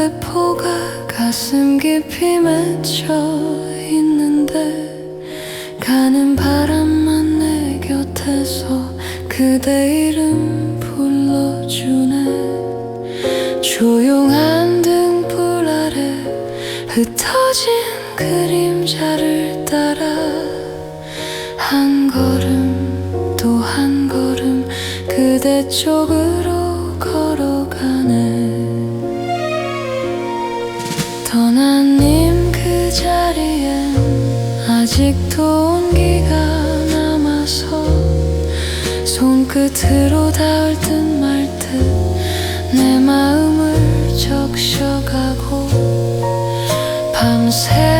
회포가 가슴 깊이 맺혀 있는데 가는 바람만 내 곁에서 그대 이름 불러주네. 조용한 등불 아래 흩어진 그림자를 따라 한 걸음 또 한 걸음 그대 쪽으로 그 자리엔 아직도 온기가 남아서 손끝으로 닿을 듯 말 듯 내 마음을 적셔가고 밤새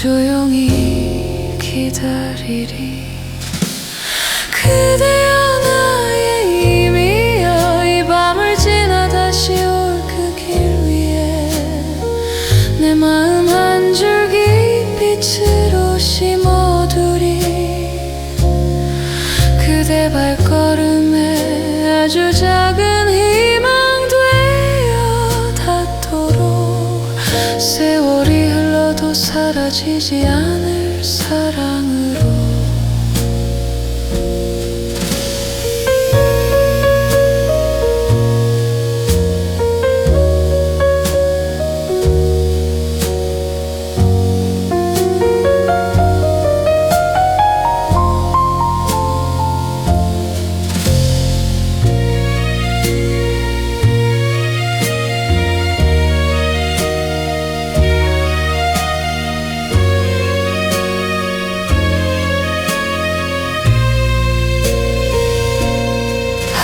조용히 기다리리. 그대여 나의 힘이여 이 밤을 지나 다시 올 그 길 위에. 내 마음 한 줄기 빛으로 심어 사라지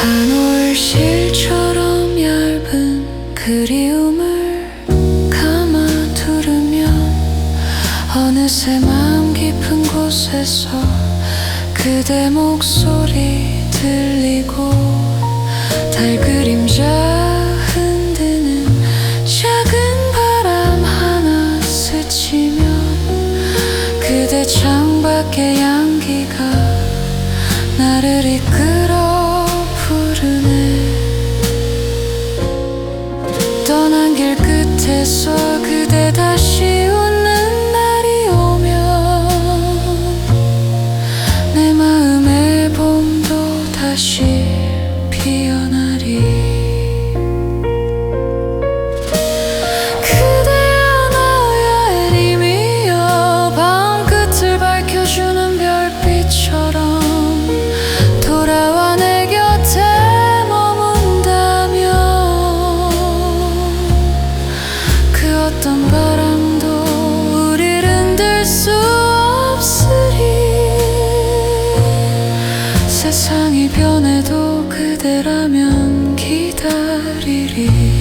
한올 실처럼 얇은 그리움을 감아두르면 어느새 마음 깊은 곳에서 그대 목소리 들리고 달 그림자 창밖의 향기가 나를 이끌 길 끝에서 그대 다시 어떤 바람도 우릴 흔들 수 없으리. 세상이 변해도 그대라면 기다리리.